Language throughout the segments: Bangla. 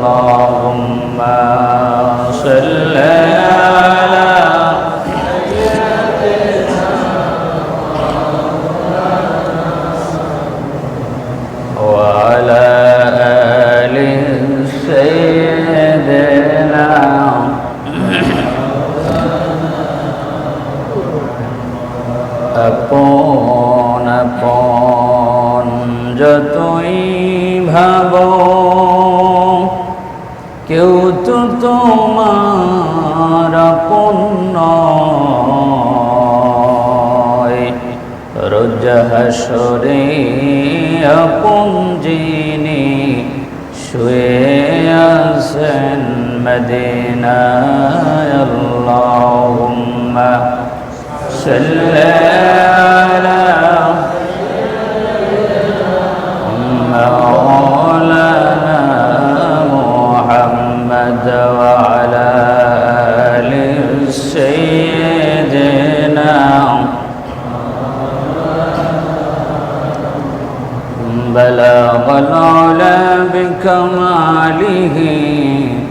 اللهم صل على وعلى آل سيدنا أبو তোমার পণ্য। রোজ হাসরে পুঞ্জিনি শুয়ে আসেন মদিনায় আল্লাহুম্মা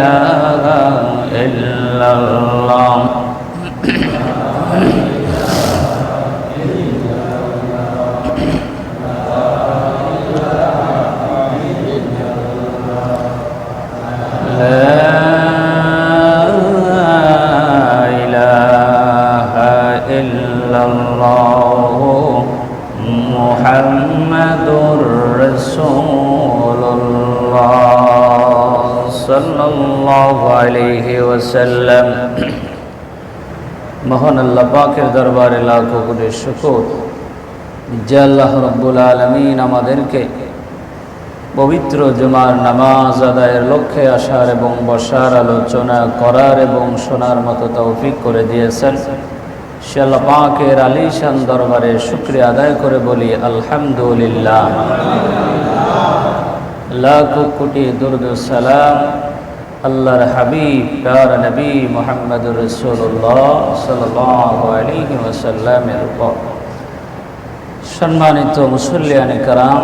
إله إلا الله আলহি ওসাল্লাম মহান আল্লাহ পাকের দরবারে লাখো করে শুকর। যে আল্লাহ রব্বুল আলমিন আমাদেরকে পবিত্র জুমার নামাজ আদায়ের লক্ষ্যে আসার এবং বসার আলোচনা করার এবং শোনার মতো তৌফিক করে দিয়েছেন। সে আল্লাহ পাকের আলিশান দরবারে শুক্রিয়া আদায় করে বলি, আলহামদুলিল্লাহ। লাখ কোটি দুর্দ সালাম আল্লাহর হাবিব, প্যার নবী মোহাম্মদ রসুল্লাহ সাল্লাহ আলী ওসাল্লামের উপর সম্মানিত মুসল্লিয়ান কারাম,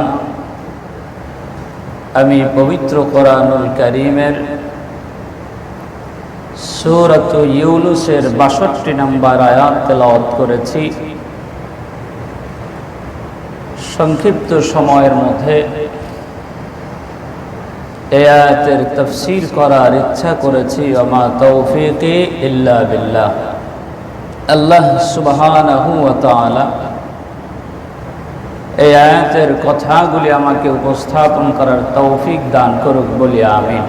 আমি পবিত্র কোরআনুল করিমের সৌরত ইউনুসের বাষট্টি নম্বর আয়াত তেলাওয়াত করেছি। সংক্ষিপ্ত সময়ের মধ্যে এ আয়াতের তফসির করার ইচ্ছা করেছি আমা তৌফিকে ইল্লা বিল্লাহ। আল্লাহ তাআলা এই আয়াতের কথাগুলি আমাকে উপস্থাপন করার তৌফিক দান করুক বলি আমি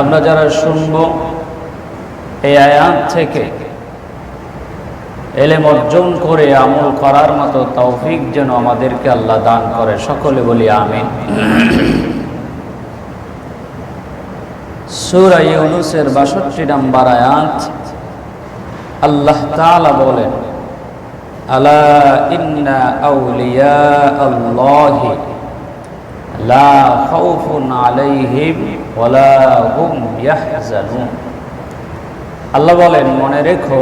আমরা যারা শুনব এই আয়াত থেকে, এলেম অর্জন করে আমল করার মতো তৌফিক যেন আমাদেরকে আল্লাহ দান করে, সকলে বলি, আমিন। সুরা ইউনুসের বাষট্টি নম্বর আয়াত আল্লাহ তাআলা বলেন, আলা ইন্না আউলিয়া আল্লাহি লা খাউফুন আলাইহিম ওয়ালা হুম ইয়াহজানুন। আল্লাহ বলেন, মনে রেখো,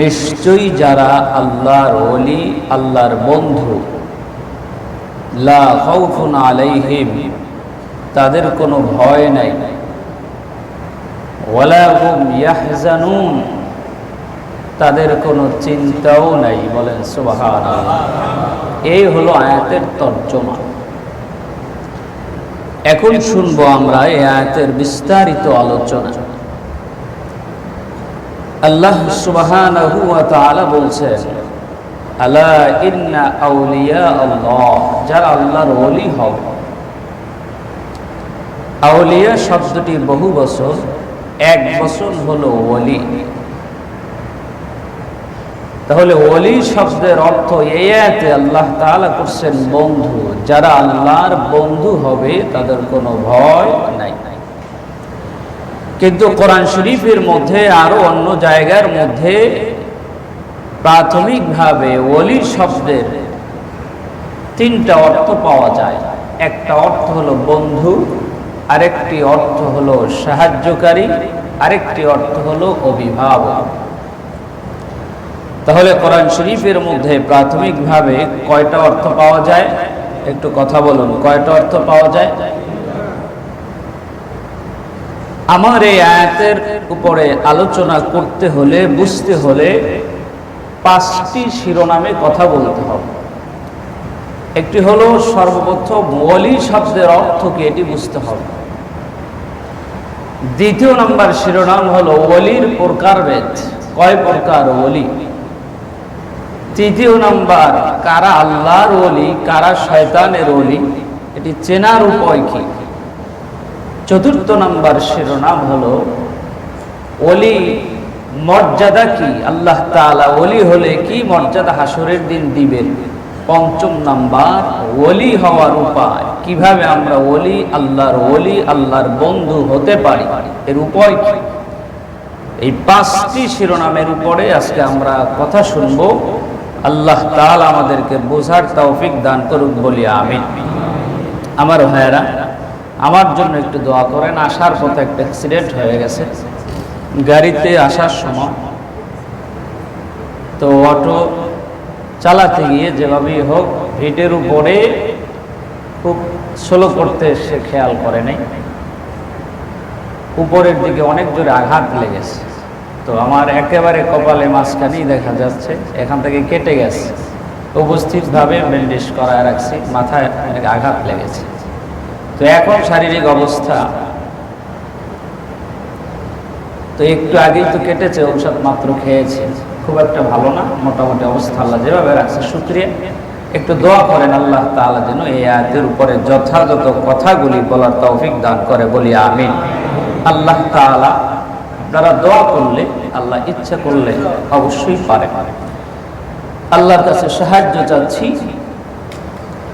নিশ্চয়ই যারা আল্লাহর ওলি, আল্লাহর বন্ধু, লা খাউফুন আলাইহিম তাদের কোনো ভয় নাই। তাদের কোনো চিন্তাও নাই, বলেন সুবাহান এই হলো আয়াতের তর্জমা। এখন শুনব আমরা এই আয়াতের বিস্তারিত আলোচনা। আল্লাহ সুবহানাহু ওয়া তাআলা বলছেন, আলা ইন্না আউলিয়া আল্লাহ, যারা আল্লাহর ওলি হবে আউলিয়া শব্দটি বহু বছর, এক বছর হলো ওলি। তাহলে ওলি শব্দের অর্থ আয়াতে আল্লাহ তাআলা করছেন বন্ধু। যারা আল্লাহর বন্ধু হবে, তাদের কোনো ভয় নাই। কিন্তু কোরআন শরীফের মধ্যে আরও অন্য জায়গার মধ্যে প্রাথমিকভাবে ওলি শব্দের তিনটা অর্থ পাওয়া যায়। একটা অর্থ হলো বন্ধু আরেকটি অর্থ হলো সাহায্যকারী, আরেকটি অর্থ হলো অভিভাবক। তাহলে কোরআন শরীফের মধ্যে প্রাথমিকভাবে কয়টা অর্থ পাওয়া যায়? একটু কথা বলুন, কয়টা অর্থ পাওয়া যায়? আমার এই আয়াতের উপরে আলোচনা করতে হলে, বুঝতে হলে পাঁচটি শিরোনামে কথা বলতে হবে। একটি হলো সর্বপ্রথম ওলি শব্দের অর্থ কি, এটি বুঝতে হবে। দ্বিতীয় নাম্বার শিরোনাম হলো ওলির প্রকারভেদ কয় প্রকার ওলি? তৃতীয় নাম্বার, কারা আল্লাহর ওলি, কারা শয়তানের ওলি? এটি চেনার উপায় কি? চতুর্থ নাম্বার শিরোনাম হলো অলি মর্যাদা কি? আল্লাহ তাআলা অলি হলে কি মর্যাদা হাসরের দিন দিবেন? পঞ্চম নাম্বার, ওলি হওয়ার উপায়। কীভাবে আমরা ওলি, আল্লাহর ওলি, আল্লাহর বন্ধু হতে পারি? এর উপায় কি? এই পাঁচটি শিরোনামের উপরে আজকে আমরা কথা শুনব। আল্লাহ তাল আমাদেরকে বোঝার তৌফিক দান করুক বলি আমি আমার ভাইয়েরা, আমার জন্য একটু দোয়া করেন, আসার পথে একটা অ্যাক্সিডেন্ট হয়ে গেছে। গাড়িতে আসার সময় তো অটো চালাতে গিয়ে যেভাবেই হোক ভিটের উপরে খুব স্লো করতে সে খেয়াল করে নাই। উপরের দিকে অনেক জোরে আঘাত লেগেছে। তো আমার একেবারে কপালে মাঝখানেই দেখা যাচ্ছে, এখান থেকে কেটে গেছে। উপস্থিতভাবে ব্যান্ডেজ করায় রাখছি, মাথায় অনেক আঘাত লেগেছে। তো এখন শারীরিক অবস্থা। তো একটু আগেই তো কেটেছে, ঔষধ মাত্র খেয়েছে। খুব একটা ভালো না, মোটামুটি অবস্থা আল্লাহ যেভাবে রাখছে, শুক্রিয়া। একটু দোয়া করেন আল্লাহ তাআলা যেন এই আয়াতের উপরে যথাযথ কথাগুলি বলার তৌফিক দান করে, বলি আমিন। আল্লাহ তাআলা আপনারা দোয়া করলে, আল্লাহ ইচ্ছা করলে অবশ্যই পারে আল্লাহর কাছে সাহায্য চাচ্ছি,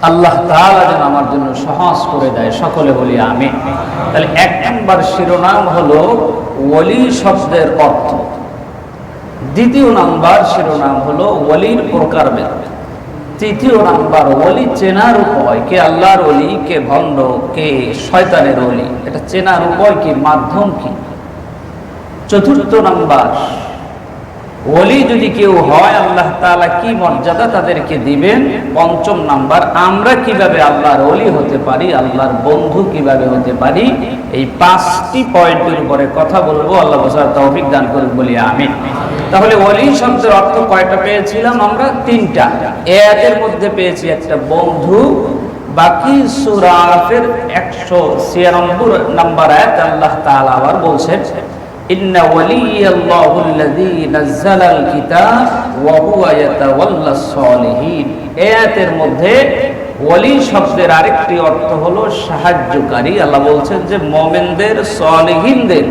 আল্লাহ তাআলা যেন আমার জন্য সহজ করে দেয়, সকলে বলি আমি তাহলে এক নম্বর শিরোনাম হলো ওলি শব্দের অর্থ। দ্বিতীয় নাম্বার শিরোনাম হলো ওলির প্রকারভেদ তৃতীয় নাম্বার ওলি চেনার উপায়, কে আল্লাহর ওলি, কে ভণ্ড, কে শয়তানের ওলি। এটা চেনার উপায় কি, মাধ্যম কি? চতুর্থ নাম্বার, ওলি যদি কেউ হয়, আল্লাহ তাআলা কি মর্যাদা তাদেরকে দিবেন? পঞ্চম নাম্বার, আমরা কীভাবে আল্লাহর ওলি হতে পারি, আল্লাহর বন্ধু কীভাবে হতে পারি? এই পাঁচটি পয়েন্টের উপরে কথা বলব। আল্লাহ বসার তৌফিক দান করুন বলি আমি তাহলে ওলি শব্দের অর্থ কয়টা পেয়েছিলাম আমরা? তিনটা। এর মধ্যে পেয়েছি একটা বন্ধু, বাকি সুরাফের একশো ছিয়ানব্বই নাম্বার আয়াত আল্লাহ তাআলা আবার বলছেন, ইন্না ওয়ালিয়াল্লাহু আল্লাযী নাযালাল কিতাব ওয়া হুয়া ইয়াতাওয়াল্লাস সালিহিন। আয়াতের মধ্যে ওয়ালি শব্দের আরেকটি অর্থ হলো সাহায্যকারী। আল্লাহ বলছেন যে মুমিনদের, সালিহিনদের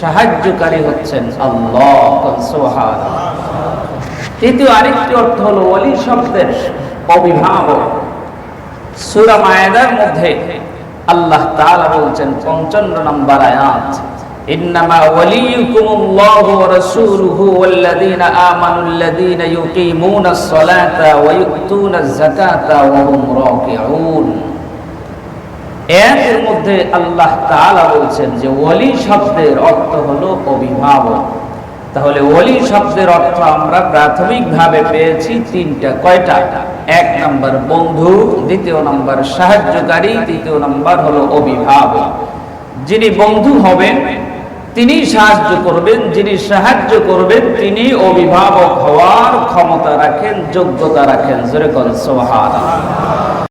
সাহায্যকারী হচ্ছেন আল্লাহ। তৃতীয় আরেকটি অর্থ হলো ওয়ালি শব্দের অভিভাবক। সূরা মায়েদার মধ্যে আল্লাহ তাআলা বলছেন 55 নম্বর আয়াত। إنما وليكم الله ورسوله والذين آمنوا الذين يقيمون الصلاة ويؤتون الزكاة وهم راكعون এর মধ্যে আল্লাহ তাআলা বলছেন যে ওলি শব্দের অর্থ হলো অভিভাবক তাহলে ওলি শব্দের অর্থ আমরা প্রাথমিকভাবে পেয়েছি তিনটা কয়টা এক নম্বর বন্ধু দ্বিতীয় নম্বর সাহায্যকারী তৃতীয় নম্বর হলো অভিভাবক যিনি বন্ধু হবেন তিনি সাহায্য করবেন, যিনি সাহায্য করবেন, তিনি অভিভাবক হওয়ার ক্ষমতা রাখেন, যোগ্যতা রাখেন। যেরকম সোহান